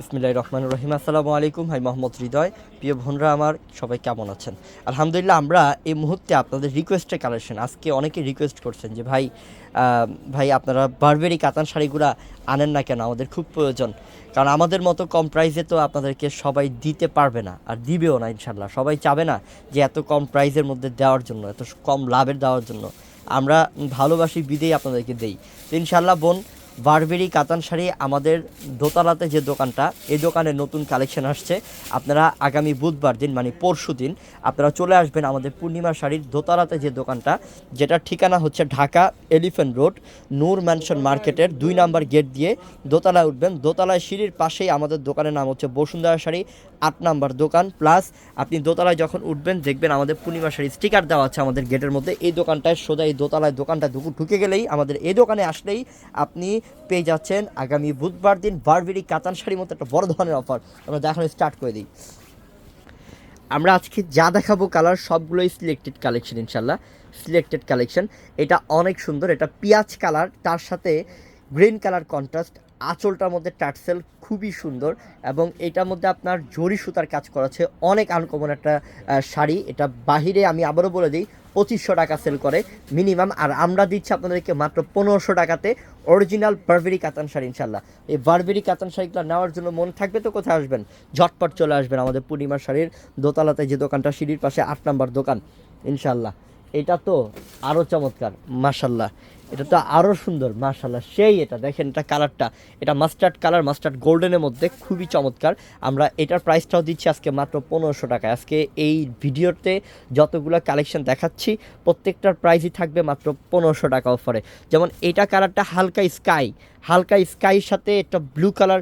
বিসমিল্লাহ রহমান রহিম। আসসালামু আলাইকুম ভাই মোহাম্মদ হৃদয়। প্রিয় বোনরা আমার, সবাই কেমন আছেন? আলহামদুলিল্লাহ আমরা এই মুহূর্তে আপনাদের রিকোয়েস্টের কালেকশন আজকে অনেকে রিকোয়েস্ট করছেন যে ভাই ভাই আপনারা বারবেরি কাতান শাড়িগুলো আনেন না কেন? আমাদের খুব প্রয়োজন। কারণ আমাদের মতো কম প্রাইসে তো আপনাদেরকে সবাই দিতে পারবে না, আর দিবেও না ইনশাল্লাহ সবাই চাবে না যে এত কম প্রাইসের মধ্যে দেওয়ার জন্য, এত কম লাভের দেওয়ার জন্য। আমরা ভালোবাসি, বিদেই আপনাদেরকে দেই। ইনশাল্লাহ বোন বারবেরি কাতান শাড়ি আমাদের দোতলাতে যে দোকানটা, এই দোকানে নতুন কালেকশন আসছে। আপনারা আগামী বুধবার দিন মানে পরশু দিন, আপনারা চলে আসবেন আমাদের পূর্ণিমা শাড়ির দোতলাতে যে দোকানটা, যেটার ঠিকানা হচ্ছে Dhaka elephant road Noor mansion মার্কেটের দুই নাম্বার গেট দিয়ে দোতলায় উঠবেন। দোতলায় সিঁড়ির পাশেই আমাদের দোকানের নাম হচ্ছে বসুন্ধরা শাড়ি, আট নাম্বার দোকান। প্লাস আপনি দোতলায় যখন উঠবেন, দেখবেন আমাদের পূর্ণিমা শাড়ি স্টিকার দেওয়া আছে আমাদের গেটের মধ্যে। এই দোকানটায় সোজা এই দোতলায় দোকানটা ঢুকে গেলেই আমাদের এই দোকানে আসলেই আপনি পেয়ে যাচ্ছেন আগামী বুধবার দিন বারবেরি কাতান শাড়ির মতো একটা বড় ধরনের অফার আমরা দেখানো স্টার্ট করে দিই। আমরা আজকে যা দেখাবো কালার সবগুলোই সিলেক্টেড কালেকশন ইনশাল্লাহ সিলেক্টেড কালেকশন এটা অনেক সুন্দর, এটা পিঁয়াজ কালার তার সাথে গ্রিন কালার কন্ট্রাস্ট আঁচলটার মধ্যে টাটসেল খুবই সুন্দর এবং এটার মধ্যে আপনার জরি সুতার কাজ করা আছে অনেক আনকমন একটা শাড়ি, এটা বাহিরে আমি আবারও বলে দিই পঁচিশশো টাকা সেল করে মিনিমাম আর আমরা দিচ্ছি আপনাদেরকে মাত্র পনেরোশো টাকাতে অরিজিনাল বারবেরি কাতান শাড়ি ইনশাল্লাহ এই বারবেরি কাতান শাড়িগুলো নেওয়ার জন্য মন থাকবে তো কোথায় আসবেন? ঝটপট চলে আসবেন আমাদের পূর্ণিমার শাড়ির দোতলাতে যে দোকানটা, সিঁড়ির পাশে আট নাম্বার দোকান ইনশাল্লাহ এটা তো আরও চমৎকার মাশাল্লাহ এটা তো আরও সুন্দর মাশাল্লাহ সেই এটা, দেখেন এটা কালারটা। এটা মাস্টার্ড কালার, মাস্টার্ড গোল্ডেনের মধ্যে খুবই চমৎকার। আমরা এটার প্রাইসটাও দিচ্ছি আজকে মাত্র পনেরোশো টাকা। আজকে এই ভিডিওতে যতগুলো কালেকশন দেখাচ্ছি, প্রত্যেকটার প্রাইসই থাকবে মাত্র পনেরোশো টাকা অফারে। যেমন এটা কালারটা হালকা স্কাই। হালকা স্কাইয়ের সাথে একটা blue colour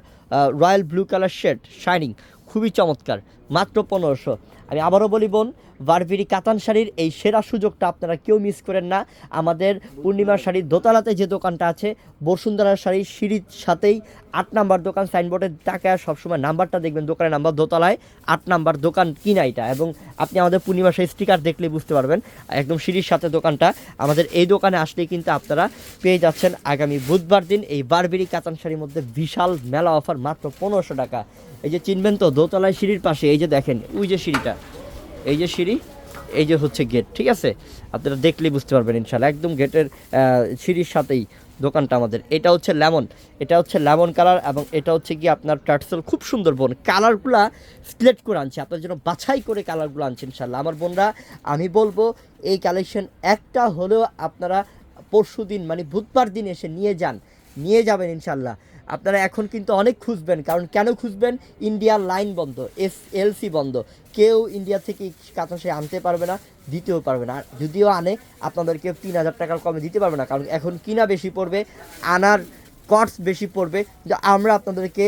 royal blue colour shade, shining. খুবই চমৎকার। মাত্র পনেরোশো। আমি আবারও বলি, বোন, বারবিরি কাতান শাড়ির এই সেরা সুযোগটা আপনারা কেউ মিস করেন না। আমাদের পূর্ণিমা শাড়ির দোতলাতে যে দোকানটা আছে, বসুন্ধরা শাড়ির সিঁড়ির সাথেই আট নাম্বার দোকান সাইনবোর্ডের টাকায় সবসময় নাম্বারটা দেখবেন, দোকানের নাম্বার দোতলায় আট নাম্বার দোকান কিনা এটা। এবং আপনি আমাদের পূর্ণিমা শাড়ির স্টিকার দেখলে বুঝতে পারবেন, একদম সিঁড়ির সাথে দোকানটা। আমাদের এই দোকানে আসলেই কিন্তু আপনারা পেয়ে যাচ্ছেন আগামী বুধবার দিন এই বারবেরি কাতান শাড়ির মধ্যে বিশাল মেলা অফার, মাত্র পনেরোশো টাকা। এই যে চিনবেন তো, দোতলায় সিঁড়ির পাশে, এই যে দেখেন, ওই যে সিঁড়িটা, এই যে সিঁড়ি, এই যে হচ্ছে গেট ঠিক আছে? আপনারা দেখলেই বুঝতে পারবেন ইনশাল্লাহ একদম গেটের সিঁড়ির সাথেই দোকানটা আমাদের। এটা হচ্ছে লেমন এটা হচ্ছে লেমন কালার এবং এটা হচ্ছে কি আপনার টার্সেল খুব সুন্দর বোন। কালারগুলা সিলেক্ট করে আনছে, আপনার জন্য বাছাই করে কালারগুলো আনছে ইনশাল্লাহ আমার বোনরা, আমি বলব, এই কালেকশন একটা হলেও আপনারা পরশু দিন মানে বুধবার দিন এসে নিয়ে যান। নিয়ে যাবেন ইনশাল্লাহ আপনারা এখন কিন্তু অনেক খুঁজবেন, কারণ কেন খুঁজবেন? ইন্ডিয়ার লাইন বন্ধ, এস এলসি বন্ধ। কেউ ইন্ডিয়া থেকে কাতাসে আনতে পারবে না, দিতেও পারবে না। যদিও আনে, আপনাদেরকে তিন হাজার টাকার কমে দিতে পারবে না, কারণ এখন কিনা বেশি পড়বে, আনার কস্ট বেশি পড়বে। কিন্তু আমরা আপনাদেরকে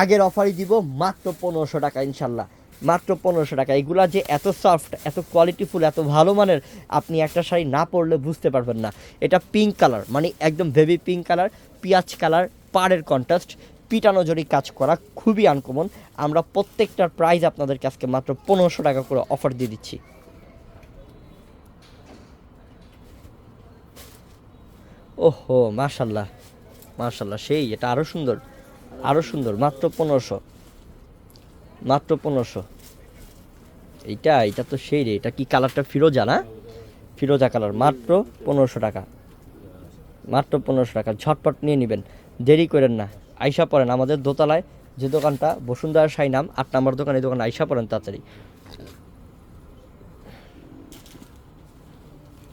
আগের অফারই দিব মাত্র পনেরোশো টাকা, ইনশাল্লাহ। মাত্র পনেরোশো টাকা। এগুলা যে এত সফট এত কোয়ালিটিফুল এত ভালো মানের, আপনি একটা শাড়ি না পরলে বুঝতে পারবেন না। এটা পিঙ্ক কালার মানে একদম বেবি পিঙ্ক কালার পিঁয়াজ কালার পাড়ের কন্ট্রাস্ট পিটানো জড়ি কাজ করা খুবই আনকমন আমরা প্রত্যেকটার প্রাইস আপনাদেরকে আজকে মাত্র পনেরোশো টাকা করে অফার দিয়ে দিচ্ছি। ওহো, মাশাল্লাহ মাশাল্লাহ, সেই, এটা আরও সুন্দর আরও সুন্দর, মাত্র পনেরোশো মাত্র পনেরোশো। এইটা এটা তো সেই রে, এটা কি কালারটা ফিরোজা না? ফিরোজা কালার মাত্র পনেরোশো টাকা, মাত্র পনেরোশো টাকা, ঝটপট নিয়ে নেবেন। দেরি করেন না। আইসা পড়েন, আমাদের দোতলায় যে দোকানটা, বসুন্ধরা সাই নাম, আট নম্বর দোকান, এই দোকানে আইসা পড়েন তাড়াতাড়ি।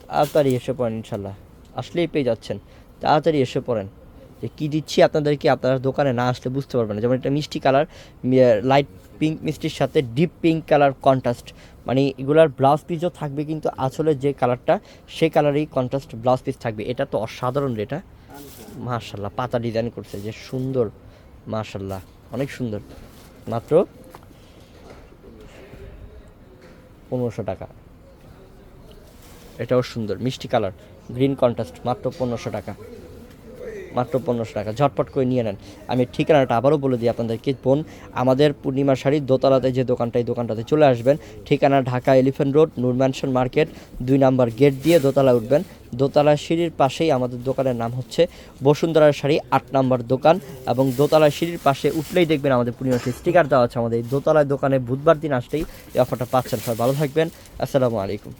তাড়াতাড়ি এসে পড়েন ইনশাল্লাহ। আসলেই পেয়ে যাচ্ছেন। তাড়াতাড়ি এসে পড়েন। যে কী দিচ্ছি আপনাদেরকে, আপনারা দোকানে না আসলে বুঝতে পারবেন না। যেমন এটা মিষ্টি কালার লাইট পিঙ্ক মিষ্টির সাথে ডিপ পিঙ্ক কালার কন্ট্রাস্ট। মানে এগুলার ব্লাউজ পিসও থাকবে কিন্তু আসলে যে কালারটা, সেই কালারেই কন্ট্রাস্ট ব্লাউজ পিস থাকবে। এটা তো অসাধারণ এটা। মার্শাল্লাহ পাতা ডিজাইন করছে, যে সুন্দর মার্শাল্লাহ অনেক সুন্দর। মাত্র পনেরোশো টাকা। এটাও সুন্দর, মিষ্টি কালার গ্রিন কন্ট্রাস্ট মাত্র পনেরোশো টাকা। মাত্র পনেরোশো টাকা। ঝটপট করে নিয়ে নেন। আমি ঠিকানাটা আবারও বলে দিই আপনাদেরকে, বোন, আমাদের পূর্ণিমা শাড়ির দোতলাতে যে দোকানটা, এই দোকানটাতে চলে আসবেন। ঠিকানা Dhaka elephant road, Noor mansion market, দুই নাম্বার গেট দিয়ে দোতলা উঠবেন। দোতলা সিঁড়ির পাশেই আমাদের দোকানের নাম হচ্ছে বসুন্ধরার শাড়ি, আট নাম্বার দোকান এবং দোতলা সিঁড়ির পাশে উঠলেই দেখবেন আমাদের পূর্ণিমা স্টিকার দেওয়া আছে আমাদের এই দোতলায় দোকানে বুধবার দিন আসলেই এই অফারটা পাচ্ছেন। সবাই ভালো থাকবেন। আসসালামু আলাইকুম।